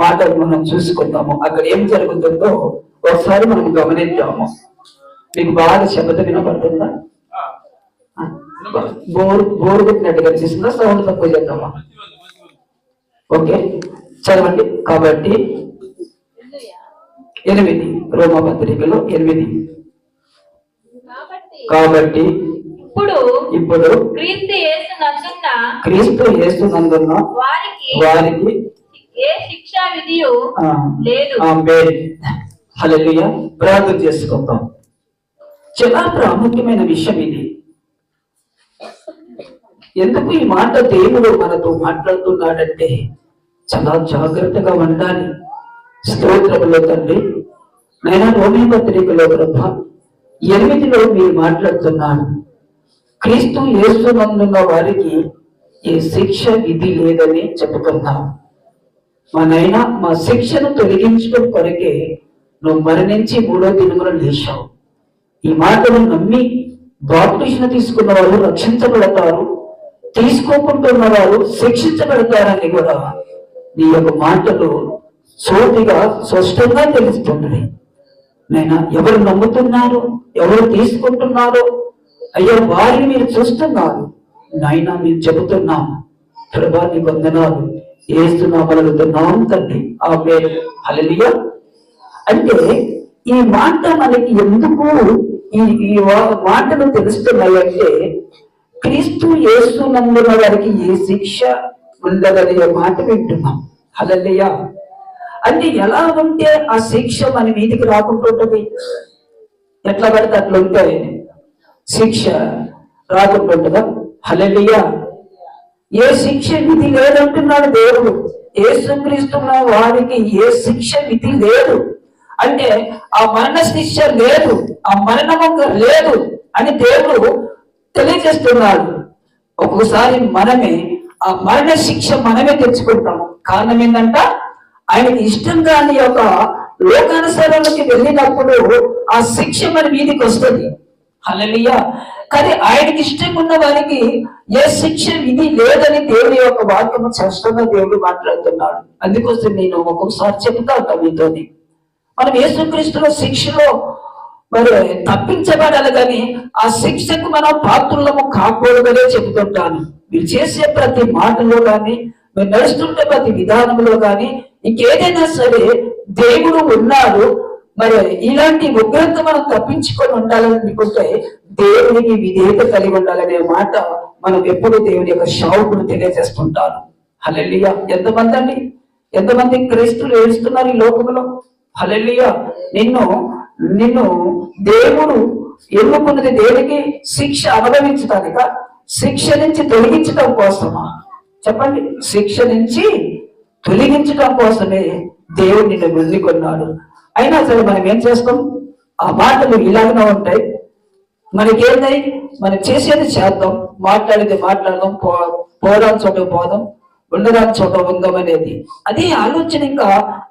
మాట మనం చూసుకుందాము. అక్కడ ఏం జరుగుతుందో ఒకసారి మనం గమనిద్దాము. మీకు బాగా శబ్దం వినపడుతుందా? బోర్ బోర్ కొట్టినట్టు కనిపిస్తుందా సౌండ్ తక్కువ చేద్దామా? ఓకే చదవండి. కాబట్టి ఎనిమిది. రోమ పత్రికలో ఎనిమిది. కాబట్టి కాబట్టి ఇప్పుడు ఇప్పుడు క్రీస్తు యేసు నందున్న క్రీస్తు వారికి వారికి ఏ శిక్షా విధియు ఆ, లేదు. ఆమేన్. హల్లెలూయా. ప్రార్థన చేసుకుందాం. చాలా ప్రాముఖ్యమైన విషయం ఇది. ఎందుకు ఈ మాట దేవుడు మనతో మాట్లాడుతున్నాడంటే చాలా జాగ్రత్తగా ఉండాలి. స్తోత్రములో తండ్రి. నైనా రోమి పత్రికలో ప్రభ ఎనిమిదిలో మీరు మాట్లాడుతున్నాను క్రీస్తు యేసునందున్న వారికి ఏ శిక్ష విధి లేదని చెబుతున్నాం మా నాయన మా శిక్షను తొలగించడం కొరకే నువ్వు మరణించి మూడో దినమున లేచావు. ఈ మాటను నమ్మి బాప్టిషన్ తీసుకున్న వారు రక్షించబడతారు తీసుకోకుంటున్న వారు శిక్షించబడతారని కూడా నీ యొక్క మాటలు సోటిగా స్పష్టంగా తెలుస్తుంది నేను ఎవరు నమ్ముతున్నారు ఎవరు తీసుకుంటున్నారో? అయ్యో వారిని మీరు చూస్తున్నారు. నాయన మేము చెబుతున్నాం ప్రభా నీ వందనాలు. ఏస్తున్నాం తండ్రి. ఆ పేరు హల్లెలూయా. అంటే ఈ మాట మనకి ఎందుకు ఈ ఈ వా- మాటలు తెలుస్తున్నాయంటే క్రీస్తు యేసునందున వారికి ఏ శిక్ష ఉండదనే మాట వింటున్నాం. హల్లెలూయా. అంటే ఎలా ఉంటే ఆ శిక్ష మన మీదికి రాకుండా ఎట్లా పడితే అట్లా ఉంటే శిక్ష రాకుండా ఉంటుందా హల్లెలూయా. ఏ శిక్ష విధి లేదంటున్నాడు దేవుడు. యేసుక్రీస్తున్న వారికి ఏ శిక్ష విధి లేదు. అంటే ఆ మరణ శిక్ష లేదు ఆ మరణము లేదు అని దేవుడు తెలియజేస్తున్నాడు. ఒక్కొక్కసారి మనమే ఆ మరణ శిక్ష మనమే తెచ్చుకుంటాం. కారణం ఏంటంట ఆయనకి ఇష్టం కాని యొక్క లోకానుసరణకి వెళ్ళినప్పుడు ఆ శిక్ష మన మీదికి వస్తుంది. హల్లెలూయా. కానీ ఆయనకి ఇష్టం ఉన్న వారికి ఏ శిక్ష ఇది లేదని దేవుని యొక్క వాక్యము స్పష్టంగా దేవుడు మాట్లాడుతున్నాడు. అందుకోసం నేను ఒక్కొక్కసారి చెప్తా ఉంటాను మీతోని. మనం యేసుక్రీస్తులో శిక్షలో మరి తప్పించబడాలి కానీ ఆ శిక్షకు మనం పాత్రులము కాకూడదనే చెబుతుంటాను. మీరు చేసే ప్రతి మాటలో కానీ మీరు నడుస్తుంటే ప్రతి విధానంలో కానీ ఇంకేదైనా సరే దేవుడు ఉన్నాడు మరి ఇలాంటి ఉగ్రత మనం తప్పించుకొని ఉండాలనుకుంటే దేవునికి విధేయత కలిగి ఉండాలనే మాట మనం ఎప్పుడు దేవుని యొక్క షావుకుడు తెలియజేస్తుంటారు. హల్లెలూయా. ఎంతమంది అండి? ఎంతమంది క్రీస్తులు ఏడుస్తున్నారు ఈ లోకంలో? హల్లెలూయా. నిన్ను నిన్ను దేవుడు ఎన్నుకున్నది దేనికి? శిక్ష అనుభవించడానిక శిక్ష నుంచి తొలగించడం కోసమా? చెప్పండి. శిక్ష నుంచి తొలగించడం కోసమే దేవుడు నిన్ను కొన్నాడు అయినా సరే మనం ఏం చేస్తాం? ఆ మాటలు ఇలాగనే ఉంటాయి. మనకేంది? మనం చేసేది చేద్దాం. మాట్లాడేది మాట్లాడదాం. పో పోదాం చోట పోదాం. ఉండదాని చోట ఉందాం అనేది. అదే ఆలోచన ఇంకా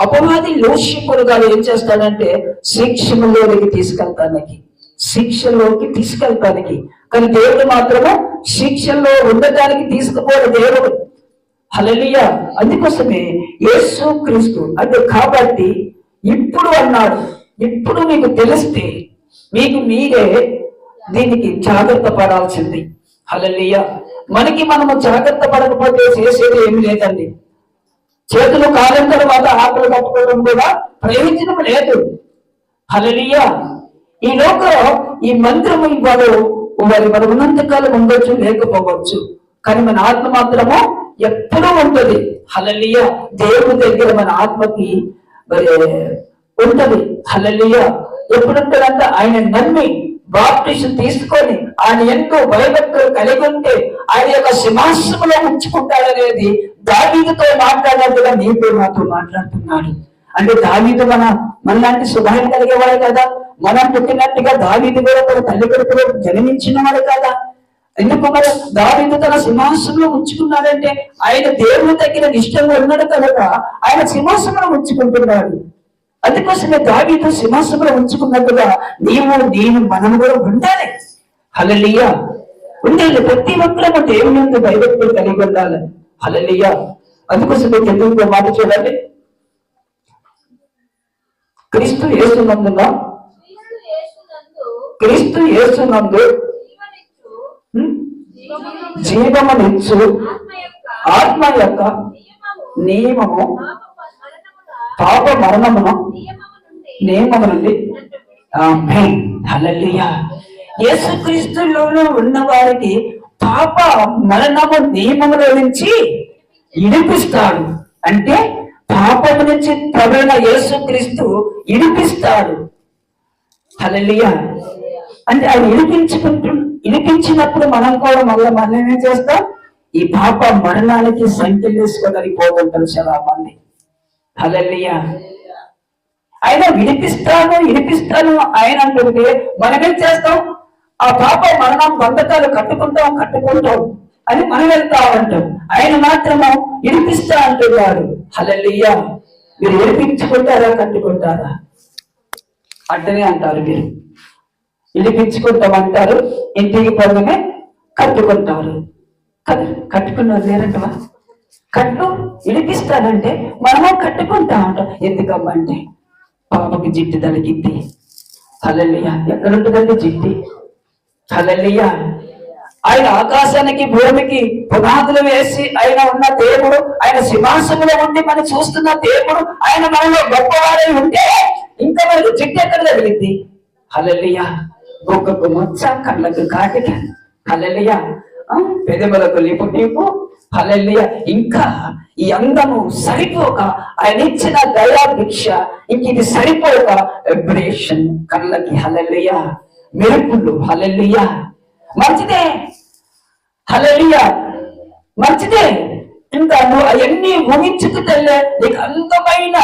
అపవాది లోష్యపురుగా ఏం చేస్తాడంటే శిక్షణలోకి తీసుకెళ్తానికి. శిక్షలోకి తీసుకెళ్తానికి. కానీ దేవుడు మాత్రము శిక్షలో ఉండటానికి తీసుకుపోడు దేవుడు. హలలియ అందుకోసమే యేసు క్రీస్తు అంటే కాబట్టి ఇప్పుడు అన్నాడు. ఇప్పుడు మీకు తెలిస్తే మీకు మీరే దీనికి జాగ్రత్త పడాల్సింది. అలలియ మనకి మనము జాగ్రత్త పడకపోతే చేసేది ఏమి లేదండి. చేతులు కాలం తర్వాత ఆకలి కట్టుకోవడం కూడా ప్రయోజనం లేదు. అలలియ ఈ లోకంలో ఈ మంత్రము ఇవ్వడు. వారి మన ఉన్నంతకాలం ఉండొచ్చు లేకపోవచ్చు. కానీ మన ఆత్మ మాత్రము ఎప్పుడూ ఉంటుంది. అలలియ దేవుని దగ్గర మన ఆత్మకి మరి ఉంటది. హల్లెలూయా. ఎప్పుడు ఆయన నమ్మి బాప్టిషన్ తీసుకొని ఆయన ఎంతో భయభక్తులు కలిగి ఉంటే ఆయన యొక్క సింహాసనంలో ఉంచుకుంటాడనేది దావీదుతో మాట్లాడినట్టుగా నీతో నాతో మాట్లాడుతున్నాడు. అంటే దావీదు మన మనలాంటి శుభాన్ని కలిగేవాడు కదా. మనం పుట్టినట్టుగా దావీదు కూడా తన తల్లి కొడుకులో జన్మించిన వాడు కదా. ఎందుకు మరి దావీదు తన సింహాసనంలో ఉంచుకున్నాడంటే ఆయన దేవుని దగ్గర ఇష్టంగా ఉన్నాడు కనుక ఆయన సింహాసనంలో ఉంచుకుంటున్నాడు. అందుకోసమే దావీదు సింహాసనంలో ఉంచుకున్నట్టుగా నీవు నేను మనం కూడా ఉండాలి. హల్లెలూయా. ఉండాలి ప్రతి ఒక్కరము దేవుని యొక్క భయభక్తులు కలిగి ఉండాలి హల్లెలూయా. అందుకోసమే తెలుగులో మాట చూడండి క్రీస్తు యేసునందున క్రీస్తు యేసునందు క్రీస్తు యేసునందు జీవనిచ్చు హ్మ్, జీవము జీవమునిచ్చు ఆత్మ యొక్క ఆత్మ యొక్క నియమము పాప మరణముల మరణమున నియమము నుండి యేసుక్రీస్తులోనూ ఉన్న వారికి పాప మరణము నియమముల నుంచి ఇడిపిస్తాడు. అంటే పాపము నుంచి ప్రవణ యేసుక్రీస్తు ఇడిపిస్తాడు. హల్లెలూయా. అంటే ఆయన ఇడిపించుకుంటు వినిపించినప్పుడు మనం కూడా మళ్ళీ మనమే చేస్తాం? ఈ పాప మరణానికి సంఖ్యలు వేసుకోగలిగి పోతుంటారు చాలా మంది హల్లెలూయా. ఆయన వినిపిస్తాను వినిపిస్తాను ఆయన అంటుంటే మనమేం చేస్తాం? ఆ పాప మరణం బంధకాలు కట్టుకుంటాం కట్టుకుంటాం అని మనం వెళ్తా ఉంటాం. ఆయన మాత్రము వినిపిస్తా అంటున్నాడు. హలల్లియ్యా మీరు వినిపించుకుంటారా కట్టుకుంటారా? అంటనే అంటారు మీరు. ఇడిపించుకుంటామంటారు ఇంటికి పోగానే కట్టుకుంటారు. కదా? కట్టుకున్నారు లేరంటవా? కట్టు విడిపిస్తానంటే మనము కట్టుకుంటా ఉంటాం. ఎందుకమ్మంటే పాపకి జిట్టు తలిగింది హలలియ ఎక్కడుంటుందండి జిట్టి హలలియ ఆయన ఆకాశానికి భూమికి పునాదులు వేసి ఆయన ఉన్న దేవుడు ఆయన సింహాసనంలో ఉండి మనం చూస్తున్న దేవుడు ఆయన మనలో గొప్పవాడై ఉంటే ఇంకా మనకు జిట్టు ఎక్కడ తగిలింది? హలలియ బొక్కకు ముచ్చ కళ్ళకు కాటిక హలలియ పెదవులకు లిపుటింపు టీపు హలలియ ఇంకా ఈ అందము సరిపోక ఆయన ఇచ్చిన దయా భిక్ష ఇంక ఇది సరిపోక ఎబ్రేషన్ కళ్ళకి. హలలియ మెరుపులు. హలలియ మంచిదే. హలలియ మంచిదే. ఇంకా నువ్వు అవన్నీ ఊహించుకు తెల్లే నీకు అందమైన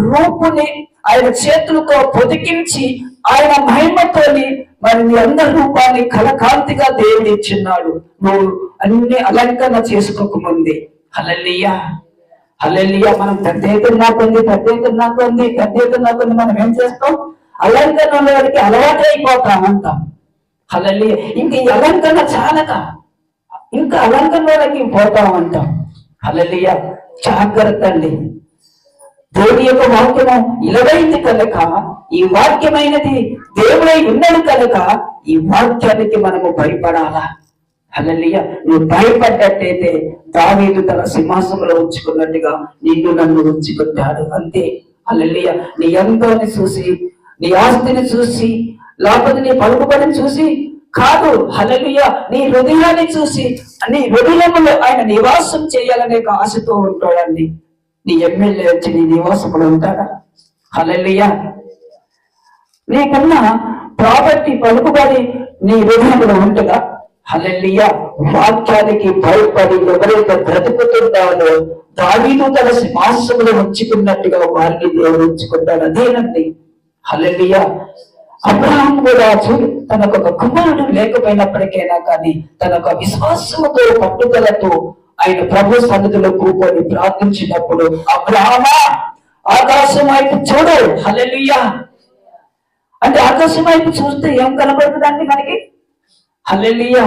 రూపుని ఆయన చేతులతో పొదికించి ఆయన మహిమతోని మరి నీ అందరి రూపాన్ని కలకాంతిగా దేవుడు ఇచ్చిన్నాడు నువ్వు అన్ని అలంకరణ చేసుకోకముందే హలల్లియా. హలల్లియా. మనం పెద్ద ఎత్తున కొంది పెద్ద ఎత్తున కొంది పెద్ద ఎత్తున కొంది మనం ఏం చేస్తాం? అలంకరణలోకి అలవాటు అయిపోతాం అంటాం హలల్లియా. ఇంక ఈ అలంకరణ చాలక. ఇంకా అలంకరణలోకి పోతాం అంటాం. అలలియా జాగ్రత్త అండి. దేవుని యొక్క వాక్యము ఇలవైంది కనుక ఈ వాక్యమైనది దేవుడై ఉన్నాడు కనుక ఈ వాక్యానికి మనము భయపడాలా? అలలియ నువ్వు భయపడ్డట్టయితే దావీదు తన సింహాసంలో ఉంచుకున్నట్టుగా నిన్ను నన్ను ఉంచుకుంటాడు అంతే. అలలియ నీ ఎంతోని చూసి నీ ఆస్తిని చూసి లేకపోతే నీ పలుకుబడిని చూసి కాదు. హలలుయ నీ హృదయాన్ని చూసి నీ హృదయములో ఆయన నివాసం చేయాలనే ఆశతో ఉంటాడండి. నీ ఎమ్మెల్యే వచ్చి నీ నివాసంలో ఉంటాడా? హలలుయ నీకన్నా ప్రాపర్టీ పలుకుబడి నీ హృదయంలో ఉంటుందా? హలల్లియ. వాక్యానికి భయపడి ఎవరైతే బ్రతుకుతుంటారో దావీదు తన సింహాసంలో ఉంచుకున్నట్టుగా వారిని దేవుడు ఉంచుకుంటాడు అదేనండి. హలల్లియ. అబ్రహాం కూడా చూడు తనకు ఒక కుమారుడు లేకపోయినప్పటికైనా కానీ తన ఒక విశ్వాసముతో పట్టుదలతో ఆయన ప్రభు సన్నిధిలో కూకొని ప్రార్థించినప్పుడు అబ్రహామా ఆకాశం వైపు చూడు. హల్లెలూయా. అంటే ఆకాశం వైపు చూస్తే ఏం కనబడుతుందండి మనకి? హల్లెలూయా.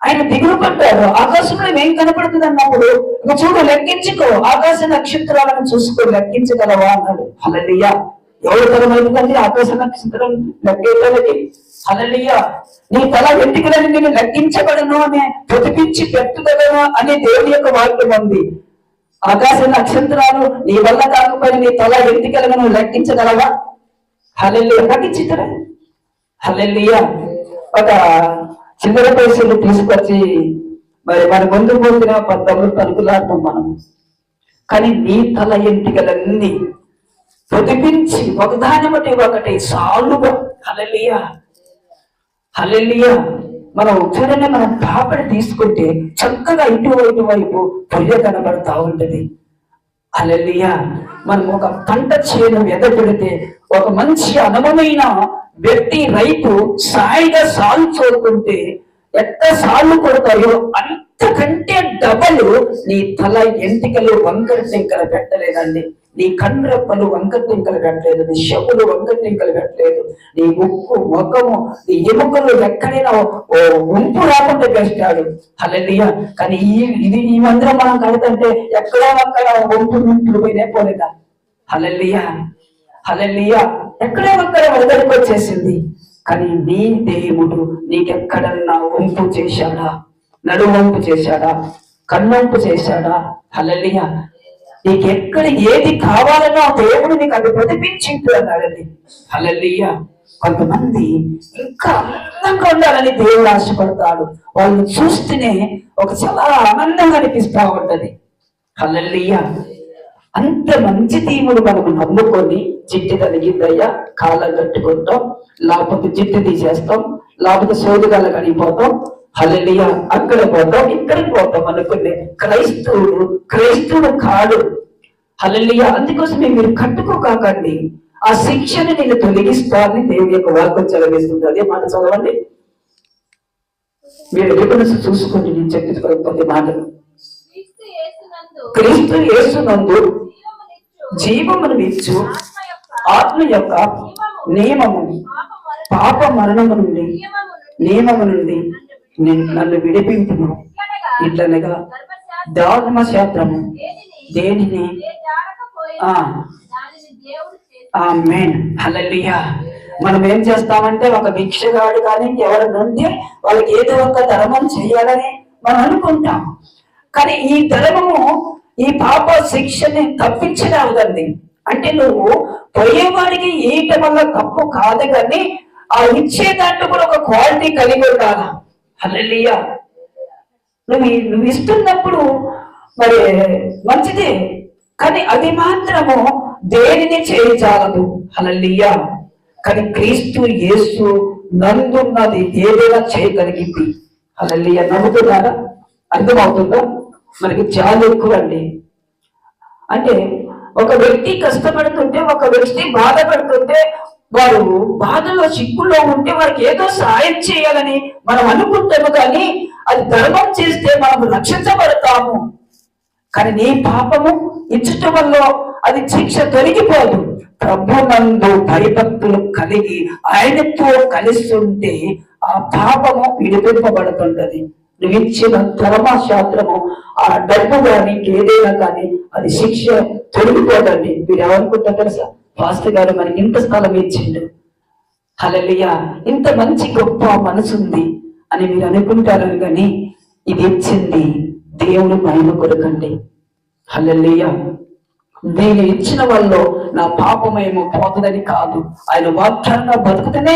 ఆయన దిగులు పడ్డారు ఆకాశంలో ఏం కనపడుతుంది అన్నప్పుడు చూడు లెక్కించుకో. ఆకాశ నక్షత్రాలను చూసుకో లెక్కించగలవా? అన్నాడు. హల్లెలూయా. ఎవరు తరమైందండి ఆకాశ నక్షత్రం లెక్కేయడానికి హల్లెలూయా. నీ తల వెంట్రుకలను నేను లెక్కించబడను అని ప్రతిపించి పెట్టుదలను అనే దేవుని యొక్క వాక్యం ఉంది. ఆకాశ నక్షత్రాలు నీ వల్ల కాకపోయినా నీ తల వెంటికలను నువ్వు లెక్కించగలవా హల్లెలూయా. లెక్కించుతారా హల్లెలూయా. ఒక చిన్న పైసలు తీసుకొచ్చి మరి మన ముందు పోసిన పద్దలు తలుపులాడతాం మనం. కానీ నీ తల ఎంటికలన్నీ పొదిపించి ఒకదాని బట్టి ఒకటి సాలుగా. హలలియా హలలియా మనం చూడండి మనం కాపడి తీసుకుంటే చక్కగా ఇటువైపు వైపు పొయ్య కనబడతా ఉంటది. అలెలియా మనం ఒక పంట చేను ఎదపెడితే ఒక మంచి అనుభవమైన వ్యక్తి రైతు సాయిగా సాలు చూడుకుంటే ఎంత సాలు కొడతాయో అంతకంటే డబలు నీ తల ఎంటికలు వంకర శంకర పెట్టలేదండి. నీ కన్నురెప్పలు వంకర టెంకలు నీ చెవులు వంకర కట్టలేదు నీ ముక్కు ముఖము నీ ఎముకలు ఎక్కడైనా ఓ ఉంపు రాకుండా పెంచాడు హల్లెలూయా. కానీ ఈ ఇది ఈ మందిరం మనం కడుతుంటే ఎక్కడో అక్కడ వంపు నింపులు పోయినా పోలేదా? హల్లెలూయా. అలలియ ఎక్కడో ఒక్కడ వదలికి వచ్చేసింది. కానీ నీ దేవుడు నీకెక్కడన్నా వంపు చేశాడా? నడువంపు చేశాడా? కన్నంపు చేశాడా? అలలియ నీకు ఎక్కడ ఏది కావాలనో ఆ దేవుడు నీకు అది ప్రతిపించింటు అన్నాడండి. హల్లెలూయా. కొంతమంది ఇంకా అందంగా ఉండాలని దేవుడు ఆశపడతాడు. వాళ్ళని చూస్తేనే ఒక చాలా ఆనందంగా అనిపిస్తా ఉంటది. హల్లెలూయా. అంత మంచి దేవుడు మనకు నమ్ముకొని చిట్టి తగిద్దయ్యా కాళ్ళ కట్టుకుంటాం లేకపోతే చిట్టి తీసేస్తాం. లేకపోతే సోదుగాల కడిగిపోతాం. హలలియ అక్కడ పోతాం ఇక్కడికి పోతాం అనుకునే క్రైస్తవుడు క్రైస్తవుడు కాడు. హలలియా అందుకోసమే మీరు కట్టుకోకాకండి. ఆ శిక్షను నేను తొలగిస్తానని దేవుని యొక్క వాక్యం చదివేస్తుంది. అదే మాట చదవండి. మీరు ఎదుగును చూసుకోండి. నేను చెప్పి కొద్ది మాటలు. క్రీస్తు యేసునందు జీవమును ఇచ్చు ఆత్మ యొక్క నియమము పాప పాప మరణము నుండి నియమము నుండి నేను నన్ను విడిపింపును. ఇట్లనగా ధర్మశాస్త్రము దేనిని? ఆ. దానిని దేవుడు మనం ఏం చేస్తామంటే ఒక భిక్షగాడు కానీ ఎవరి నుండి వాళ్ళకి ఏదో ఒక ధర్మం చేయాలని మనం అనుకుంటాం. కానీ ఈ ధర్మము ఈ పాప శిక్షని తప్పించరావదండి అంటే నువ్వు పోయేవాడికి ఈట వల్ల తప్పు కాదు కానీ ఆ ఇచ్చే దాంట్లో కూడా ఒక క్వాలిటీ కలిగి ఉండాలా? హల్లెలూయా. నువ్వు నువ్వు ఇస్తున్నప్పుడు మరి మంచిదే కానీ అది మాత్రము దేనిని చేయజాలదు. హల్లెలూయా. కానీ క్రీస్తు యేసు నందున్నది ఏదైనా చేయగలిగింది. హల్లెలూయా. నమ్ముతున్నారా? అర్థమవుతుందా? మనకి చాలా ఎక్కువ అండి అంటే ఒక వ్యక్తి కష్టపడుతుంటే ఒక వ్యక్తి బాధపడుతుంటే వారు బాధలో చిక్కుల్లో ఉంటే వారికి ఏదో సాయం చేయాలని మనం అనుకుంటాము కానీ అది ధర్మం చేస్తే మనం రక్షించబడతాము. కానీ నీ పాపము ఇచ్చటం వల్ల అది శిక్ష తొలగిపోదు. ప్రభునందు భయభక్తులు కలిగి ఆయనతో కలిస్తుంటే ఆ పాపము విడిపింపబడుతుంటది. నువ్వు ఇచ్చిన ధర్మశాస్త్రము ఆ డబ్బు కానీ ఏదైనా కానీ అది శిక్ష తొలగిపోదండి మీరు ఏమనుకుంటారు తెలుసా? పాస్టర్ గారు మనకి ఇంత స్థలం ఇచ్చిండు. హలలియ ఇంత మంచి గొప్ప మనసుంది అని మీరు అనుకుంటారు కానీ ఇది ఇచ్చింది దేవుని మహిమ కొరకండి. హలలియా నేను ఇచ్చిన వాళ్ళు నా పాపం ఏమో పోతుందని కాదు. ఆయన వాగ్దానంగా బతుకుతేనే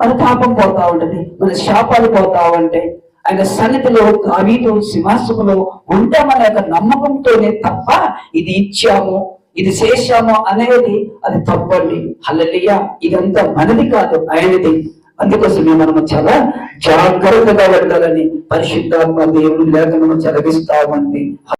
మన పాపం పోతా ఉంటది మన శాపాలు పోతా ఉంటాయి ఆయన సన్నిధిలో దావీదు సింహాసములో ఉంటామనే ఒక నమ్మకంతోనే తప్ప ఇది ఇచ్చాము. ఇది చేశాము అనేది అది తప్పండి. హల్లెలూయా. ఇదంతా మనది కాదు ఆయనది. అందుకోసమే మనము చాలా జాగ్రత్తగా ఉండాలని పరిశుద్ధాత్మ దేవుడు లేఖనము చదివిస్తామండి.